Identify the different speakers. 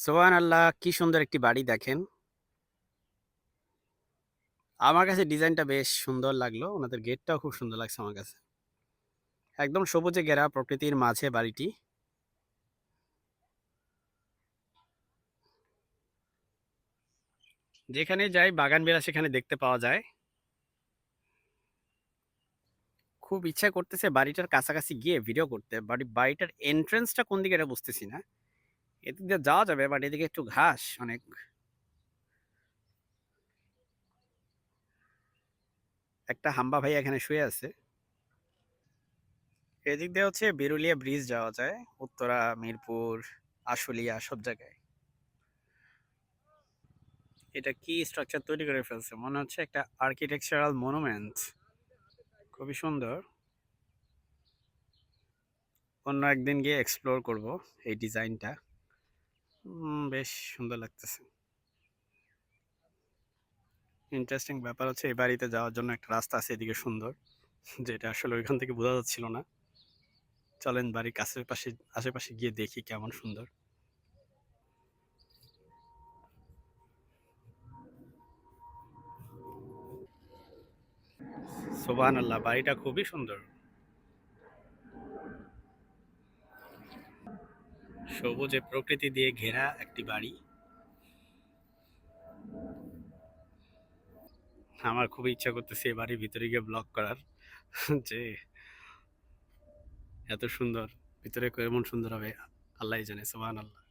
Speaker 1: সোহান আল্লাহ কি সুন্দর একটি বাড়ি দেখেন। আমার কাছে ডিজাইনটা বেশ সুন্দর লাগল, ওনাদের গেটটাও খুব সুন্দর লাগছে আমার কাছে। একদম সবুজে ঘেরা প্রকৃতির মাঝে বাড়িটি। যেখানে যাই বাগান বেড়া সেখানে দেখতে পাওয়া যায়। খুব ইচ্ছা করতেছে বাড়িটার কাছাকাছি গিয়ে ভিডিও করতে বাড়ি বাড়িটার এন্ট্রেন্সটা কোন দিকে এটা বুঝতেছি না। এদিক দিয়ে যাওয়া যাবে বাট এদিকে একটু ঘাস অনেক। একটা হাম্বা ভাই এখানে শুয়ে আছে। এদিক দিয়ে হচ্ছে বিরুলিয়া ব্রিজ যাওয়া যায়, উত্তরা, মিরপুর, আশুলিয়া সব জায়গায়। এটা কি স্ট্রাকচার তৈরি করে ফেলছে? মনে হচ্ছে একটা আর্কিটেকচারাল মনুমেন্ট খুবই সুন্দর। অন্য একদিন গিয়ে এক্সপ্লোর করব এই ডিজাইনটা বেশ সুন্দর লাগতেছে। ইন্টারেস্টিং ব্যাপার হচ্ছে এই বাড়িতে যাওয়ার জন্য একটা রাস্তা আছে এদিকে সুন্দর, যেটা আসলে ওইখান থেকে বোঝা যাচ্ছিল না। চলেন বাড়ির কাছের পাশে, আশেপাশে গিয়ে দেখি কেমন সুন্দর। সোবান আল্লাহ বাড়িটা খুবই সুন্দর। সবুজে প্রকৃতি দিয়ে ঘেরা একটি বাড়ি। আমার খুব ইচ্ছা করতেছে এ বাড়ির ভিতরে গিয়ে ব্লক করার, যে এত সুন্দর, ভিতরে এমন সুন্দর হবে আল্লাহ জানে সোহান আল্লাহ